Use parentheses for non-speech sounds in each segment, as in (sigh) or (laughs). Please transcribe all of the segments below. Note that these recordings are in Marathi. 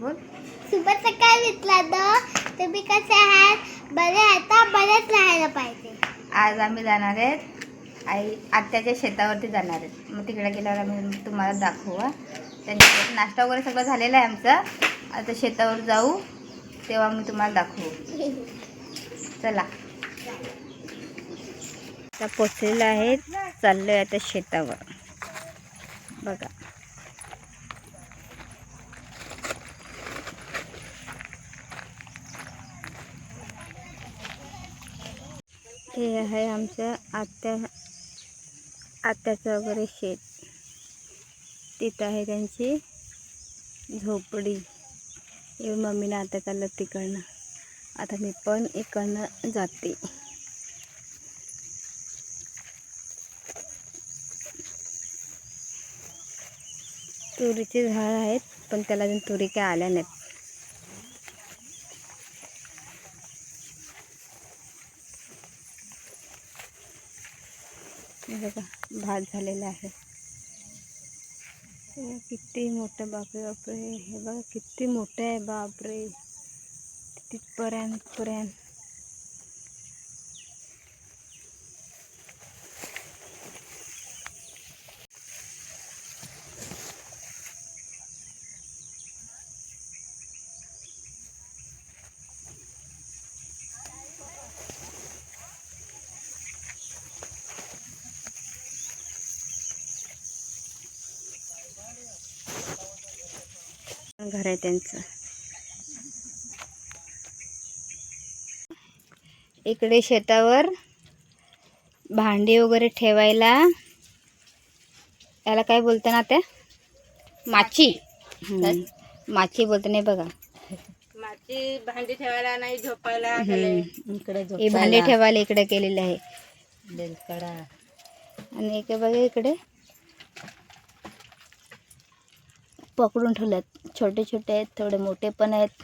बोल. सुपर सकाळ घेतला तर तुम्ही कसे आहात? बरे आता बरेच राहायला पाहिजे. आज आम्ही जाणार आहेत. आई आत्याच्या शेतावरती जाणार आहेत. मग तिकडे गेल्यावर आम्ही तुम्हाला दाखवू हा. त्यांच्या नाश्ता वगैरे सगळं झालेलं आहे आमचं. आता शेतावर जाऊ तेव्हा मी तुम्हाला दाखवू. चला. आता पोचलेलं आहे चाललो आहे आता शेतावर. बघा. हे आहे आमच्या आत्या आत्याचं वगैरे शेत. तिथं आहे त्यांची झोपडी. हे मम्मीनं आता चाललं तिकडनं आता मी पण इकडनं जाते. तुरीचे झाड आहेत पण त्याला अजून तुरी काय आल्या नाहीत हे बघा भात झालेला आहे. किती मोठं बापरे बापरे. हे बघा किती मोठं आहे बापरे. तिथपर्यंत पर्यंत घर आहे त्यांचं. इकडे शेतावर भांडी वगैरे ठेवायला. याला काय बोलतं ना त्या माची. माची बोलते नाही बघा. माती भांडी ठेवायला नाही झोपायला. इकडे हे भांडी ठेवायला इकडे केलेले आहे. आणि एक बघा इकडे. पकडून ठेवल्यात. छोटे छोटे आहेत थोडे मोठे पण आहेत.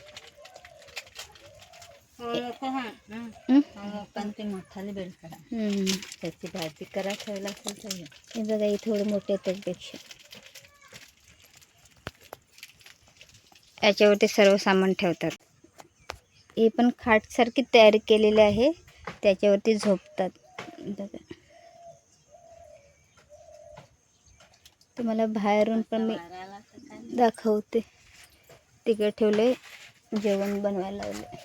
बेलकडा. हम्म. त्याची भाजी करा ठेवला असेल हे. हे बघा हे थोडे मोठे आहेत त्यापेक्षा याच्यावरती सर्व सामान ठेवतात. हे पण खाटसारखी तयारी केलेली आहे. त्याच्यावरती झोपतात. बघा. तुम्हाला बाहेरून पण मी दाखवते. तिकडे ठेवले जेवण बनवायला लावले.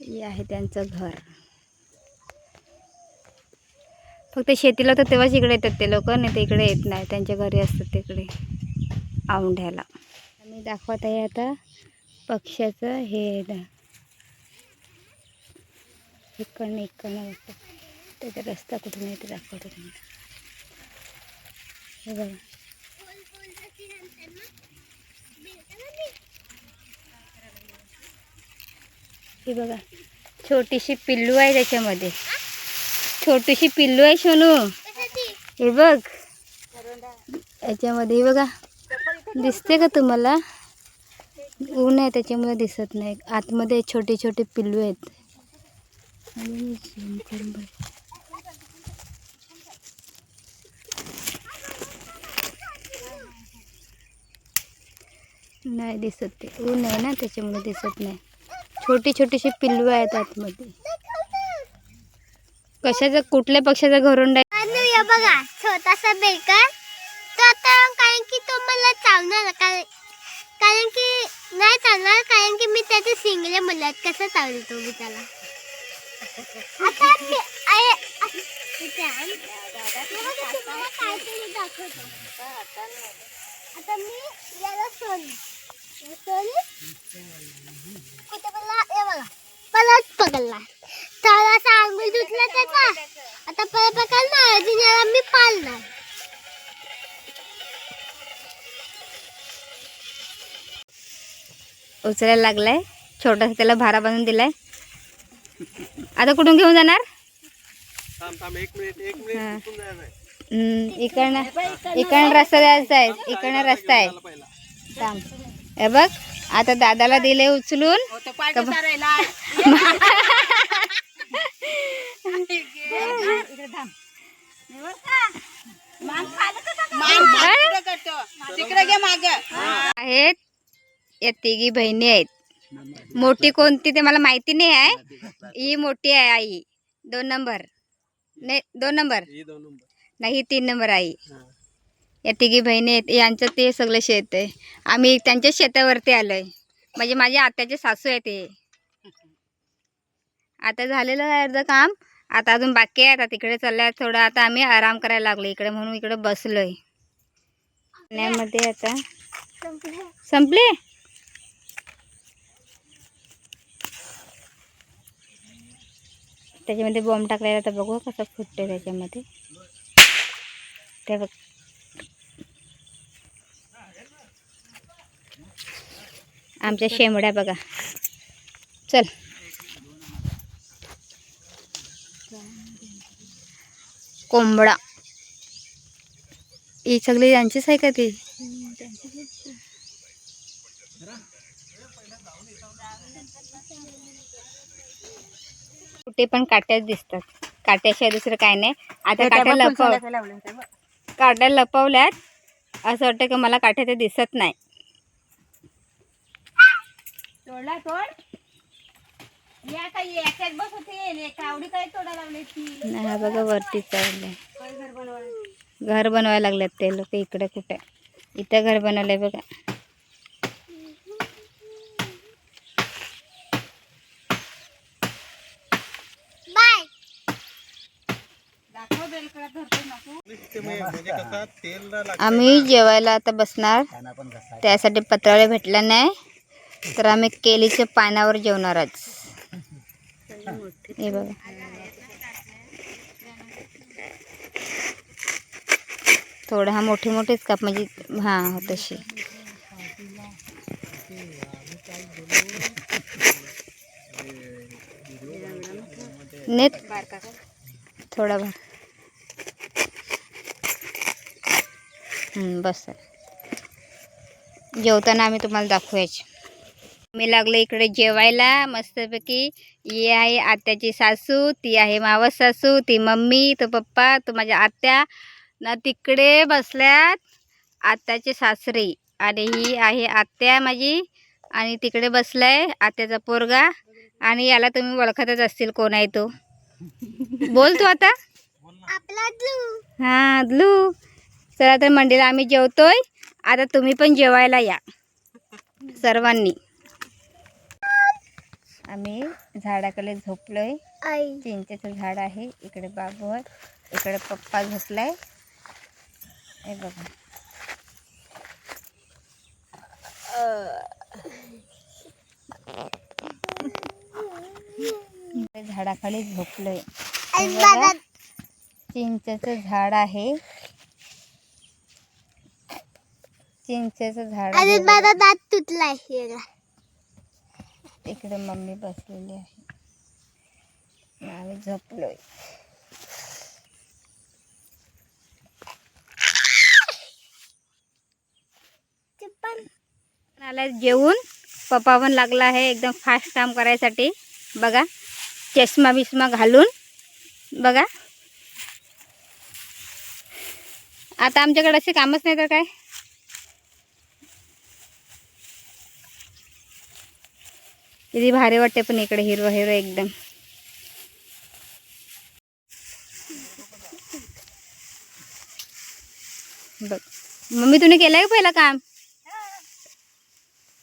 हे आहे त्यांचं घर. फक्त शेतीला तर तेव्हाच इकडे येतात ते लोक नाही ते इकडे येत नाही. त्यांच्या घरी असतात तिकडे औंढ्याला मी दाखवत आहे आता पक्ष्याचं हे. इकडनं इकडनं वाटतं त्याचा रस्ता कुठून आहे ते दाखवतो तुम्हाला. हे बघा. हे बघा. छोटीशी पिल्लू आहे त्याच्यामध्ये. छोटीशी पिल्लू आहे सोनू. हे बघ. याच्यामध्ये हे बघा. दिसते का तुम्हाला? ऊन आहे त्याच्यामुळे दिसत नाही. आतमध्ये छोटे छोटे पिल्लू आहेत आणि मी zoom करून बघ. नाही दिसत ते. ऊन आहे ना त्याच्यामुळे दिसत नाही. छोटी छोटीशी पिल्लू आहेत आतमध्ये. कशाचं कुठल्या पक्षाचा घरोंडा आहे? बघा छोटासा बेकर. तो आता कारण की तो मला चावणार कारण कारण की नाही चालणार कारण की मी त्याचे शिंगले मुलं कसं चावले तो मी त्याला आता मी आता मी याला सोडली परत पकडला आंघोळ धुतला त्याचा आता परत पकडणार अजून याला मी पाळणार उचलायला लागलाय छोटासा त्याला भारा बांधून दिलाय आता कुठून घेऊन जाणार इकडनं इकडनं रस्ता जायचा आहे इकडनं रस्ता आहे. थांब. हे बघ आता दादाला दिले उचलून. (laughs) आहेत या तिघी बहिणी आहेत. मोठी कोणती ते मला माहिती नाही आहे. ही मोठी आहे आई. दोन नंबर. नाही दोन नंबर. नाही तीन नंबर आई या तिघी बहिणी आहेत यांचं ते सगळं शेत आहे. आम्ही त्यांच्या शेतावरती आलो आहे म्हणजे माझ्या आत्याचे सासू आहे ते. आता झालेलं आहे अर्धं काम. आता अजून बाकी आहे आता तिकडे चाललंय थोडं. आता आम्ही आराम करायला लागलो इकडे म्हणून इकडे बसलोय. पाण्यामध्ये आता संपले? त्याच्यामध्ये बॉम्ब टाकलेला तर बघू कसं फुटते त्याच्यामध्ये. ते बघ. आमच्या शेंबड्या बघा. चल. कोंबडा. ही सगळी यांचीच आहे का ती? कुठे पण काट्याच दिसतात. काट्याशिवाय दुसरं काय नाही. आता काट्या लपव काट्या लपवल्यात. असं वाटतं की मला काट्या ते दिसत नाही. तोडला तोड. या काही बस होते कावडी काय तोडा ती. नाही, हा बघा वरती चढलंय काय घर बनवायला? घर बनवायला लागलेत ते लोक इकडे कुठे. इथं घर बनवलंय बघा. बाय. दाखव बेलकडा धरतो नको आम्ही जेवायला आता बसणार. त्यासाठी पत्रावळ्या भेटला नाही. तर आम्ही केलीच्या पानावर जेवणार आज हे बघा. थोडं हा मोठे मोठेच काप म्हणजे हा हो, तशी. नेत. थोडा भर बस. जेवताना आम्ही तुम्हाला दाखवायचे. मी लागलो इकडे जेवायला. मस्तपैकी ही आहे आत्याची सासू ती आहे मावस सासू ती मम्मी तो पप्पा तो माझ्या आत्या. ना तिकडे बसल्यात आत्याचे सासरे आणि ही आहे आत्या माझी आणि तिकडे बसलाय आत्याचा पोरगा आणि याला तुम्ही ओळखतच असतील कोण आहे तो. बोल तू आता. हां ब्लू. चला तर मंडळीला आम्ही जेवतोय. आता तुम्ही पण जेवायला या. सर्वांनी. आम्ही झाडाकडे झोपलोय. आई. चिंचेचं झाड आहे. इकडे बाबू आहे इकडे पप्पा झोपलाय. हे बघा. झाडाखाली झोपलोय. चिंचेचं झाड आहे. चिंचेचं झाड दात तुटलाय. इकडे मम्मी बसलेली आहे. आम्ही झोपलोय. आला जेवून. पप्पा पण लागला आहे एकदम फास्ट काम करायसाठी. बघा चष्मा बिस्मा घालून. बघा. आता आमच्याकडे असे कामच नाही तर काय? किती भारी वाटते पण इकडे हिरवं हिरवं एकदम. बघ. मम्मी तुम्ही केलंय पहिलं काम?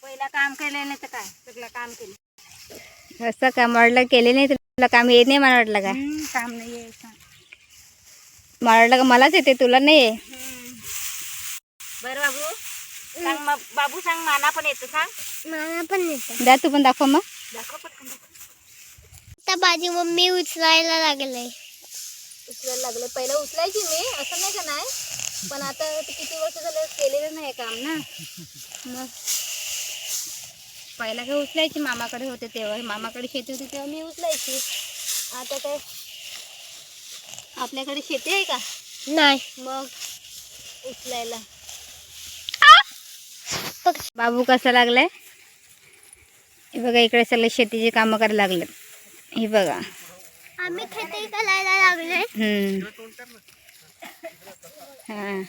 पहिला काम केलं नाही तर काय? सगळं काम केलं असं काम वाटलं केले नाही तुला काम येत नाही मला वाटलं का? हम्म, काम नाही यायचं मला वाटलं का मलाच येते तुला नाही आहे. बरं बाबू. सांग मग. बाबू सांग माना पण येतं सांग. मला पण येतं. द्या तू पण दाखव मग. दाखव पटकन दाखव. आता माझी मम्मी उचलायला लागले. उचलायला लागलं. पहिलं उचलायची मी असं नाही का नाही? पण आता ते किती वर्ष झालं केलेलं नाही काम ना? मग पहिला काय उचलायची? मामाकडे होते तेव्हा. मामाकडे शेती होती तेव्हा मी उचलायची. आता काय? आपल्याकडे शेती आहे का? नाही. मग उचलायला. बाबू कसा लागलाय? हे बघा इकडे सगळे शेतीची कामं करायला लागले. हे बघा. आम्ही खेती करायला लागले हम्म. हा.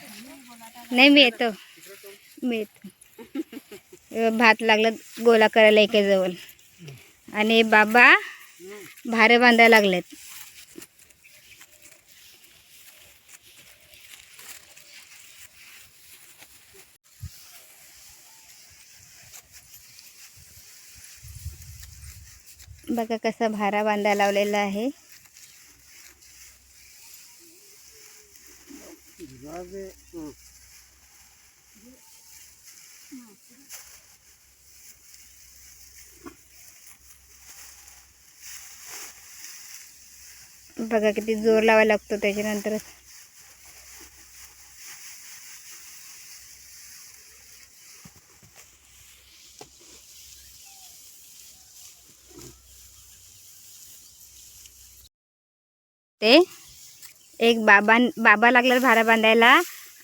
नाही मी येतो. मेथ भात लागलं गोला करायला एकेजवळ आणि बाबा भारे बांधायला लागलेत. बघा कसा भारा बांधा लावलेला आहे. बघा किती जोर लावायला लागतो त्याच्यानंतर. ते एक बाबा बाबा लागले भारा बांधायला,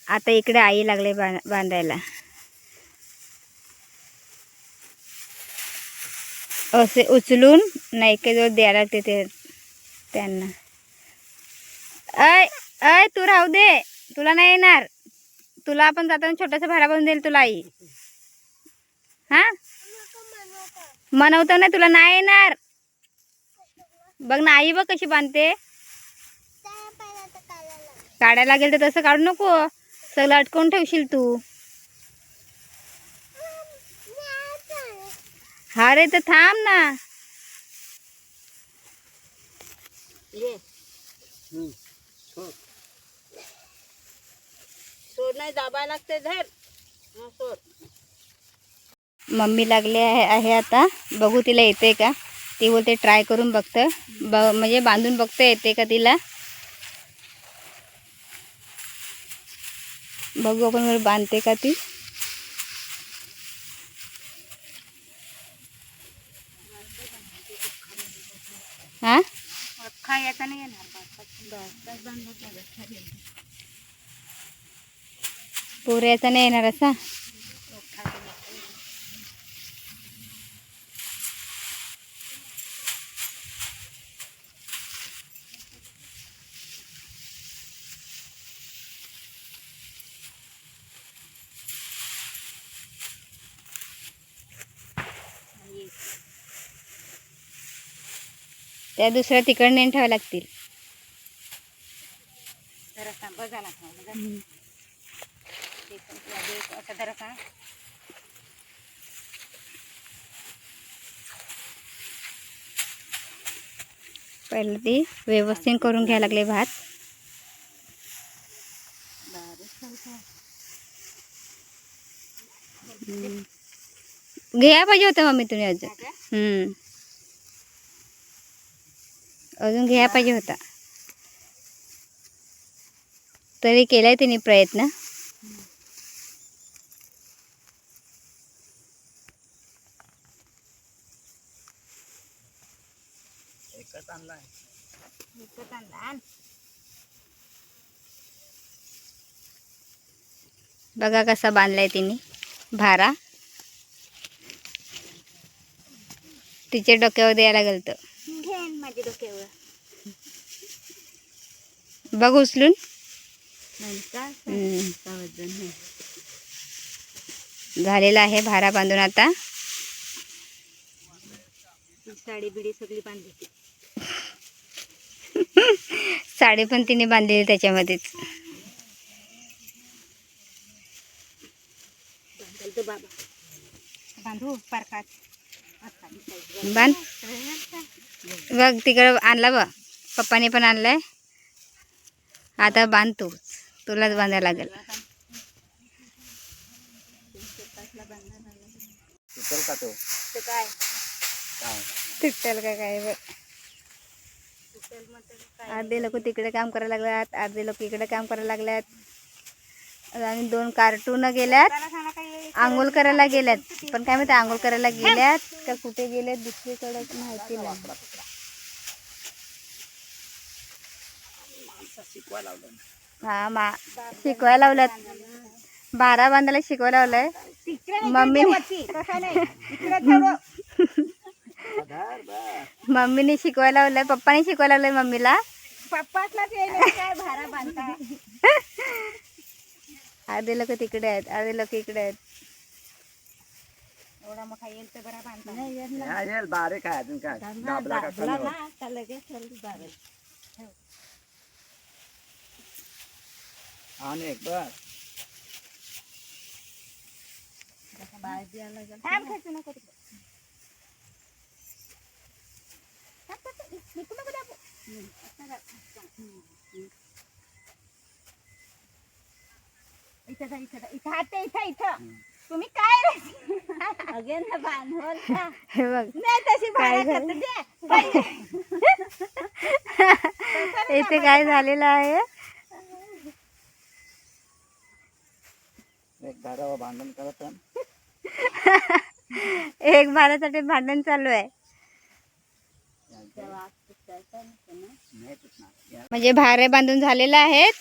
आता इकडे आई लागले बांधायला. असे उचलून नायकेजवळ द्यायला लागते ते त्यांना. अय तू राहू दे, तुला नाही येणार. तुला आपण जाताना छोटासा भारा बांधून देईल तुला आई. हा? मनवतो ना तुला नाही बघ ना, आई बघ कशी बांधते. काढायला लागेल तर तसं काढू नको. सगळं अटकवून ठेवशील तू. हा रे तर थांब ना. ये. सोड. नाही दाबायला लागते धर. सोड. मम्मी लागली आहे आहे आता. बघू तिला येते का? ती बोलते ट्राय करून बघतं. ब म्हणजे बांधून बघतं येते का तिला? बघू आपण बरं बांधते का ती. हा? अख्खा याचा नाही येणार भातात बांधत पोऱ्याचा नाही येणार असा. त्या दुसऱ्या तिकडे नेऊन ठेवाव्या लागतील. पहिलं ती व्यवस्थित करून घ्यायला लागले भात. घ्यायला पाहिजे होतं मम्मी तुम्ही अजून. हम्म. अजून घ्यायला पाहिजे होता. तरी केलाय तिने प्रयत्न. बघा कसा बांधलाय तिने भारा. तिच्या डोक्यावर द्यायला घेन माझ्या डोक्यावर. बघ उचलून. झालेला आहे भारा बांधून आता. साडी बिडी सगळी बांधली. साडी पण तिने बांधलेली त्याच्यामध्येच. बांधू पारकात. बांध. बघ तिकडं आणला बघ. पप्पाने पण आणलाय. आता बांध तू तुलाच बांधायला लागेल. ते? काय? तुटल का काय बघ. अर्धे लोक तिकडे काम करायला लागल्यात. अर्धे लोक इकडे काम करायला लागल्यात. आणि दोन कार्टून गेल्यात. आंघोळ करायला गेल्यात. पण काय माहिती आंघोळ करायला गेल्यात का कुठे गेल्यात दुसरीकडे माहिती नाही. हा मा शिकवायला लावल्यात. बारा बांधायला शिकवायला लावलंय. मम्मी (laughs) मम्मीने शिकवायला लावलंय. पप्पाने शिकवायला लावलंय मम्मीला. पप्पासलाच (laughs) अर्धे लोक तिकडे आहेत अर्धे लोक इकडे आहेत. एवढा मोठा येईल तर बरा बांधता. हा, येईल बारीक आहे अजून काय? दाबला का. लगेच आणि एक बस. थांब खेचू नको तिकडे. थांब, थांब, थांब. निघू नको दाबू. हम्म, इथं जा, इथं जा. इथं हात आहे, इथं इथं तुम्ही काय रे अगेन ना का हे बघ नाही तशी काय बाहेर झालं? करते दे. (laughs) इथे काय झालेलं आहे एक दारावर भांडण करत आहे. (laughs) एक भाड्यासाठी भांडण चालू आहे नाही तुटणार. या. म्हणजे भारे बांधून झालेले आहेत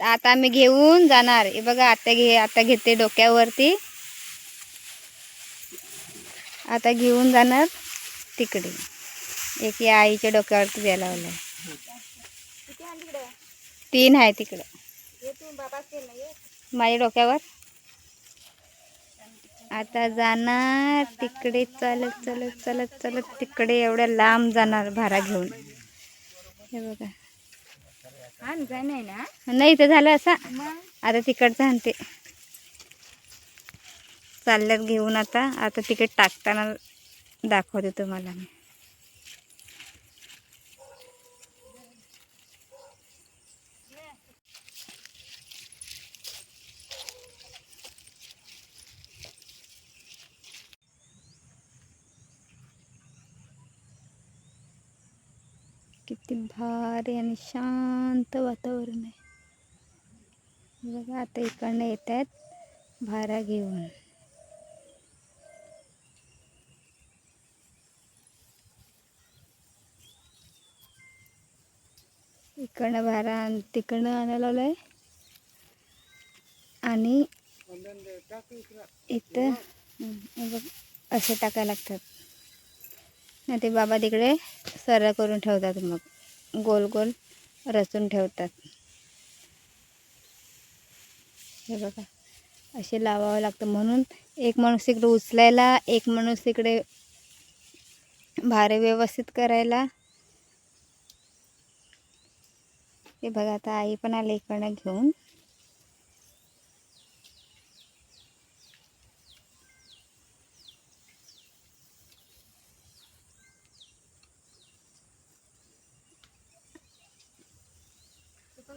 तर आता मी घेऊन जाणार. हे बघा आता घे आता घेते डोक्यावरती. आता घेऊन जाणार तिकडे. एक या आईच्या डोक्यावरती द्यायला लावलाय. तीन आहे तिकडे. माझ्या डोक्यावर? आता जाणार तिकडे चालत चालत चालत चालत तिकडे. एवढ्या लांब जाणार भारा घेऊन. हे बघा. नाही ना. नाही तर झालं असा. मग? आता तिकडचं आणते. चालल्यात घेऊन आता. आता तिकीट टाकताना दाखवते तुम्हाला मी. किती भारी आणि शांत वातावरण आहे. बघा आता इकडनं येत आहेत भारा घेऊन. इकडनं भारा आण- तिकडनं आणायला आहे आणि इथं बघ असे टाकायला लागतात. नाही ते बाबा तिकडे सर करून ठेवतात मग. गोल गोल रचून ठेवतात. हे बघा असे लावावं लागतं. म्हणून एक माणूस इकडे उचलायला एक माणूस इकडे भारे व्यवस्थित करायला. हे बघा आता आई पण आली इकडनं घेऊन.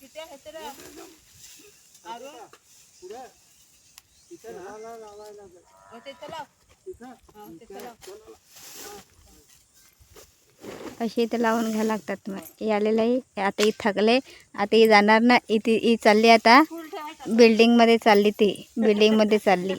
किती आहे तर? असे इथे लावून घ्यायला लागतात मग. आलेलं आहे. आता ही थकले आता ही जाणार ना. इथे ही चालली आता. बिल्डिंगमध्ये चालली ती. बिल्डिंगमध्ये चालली.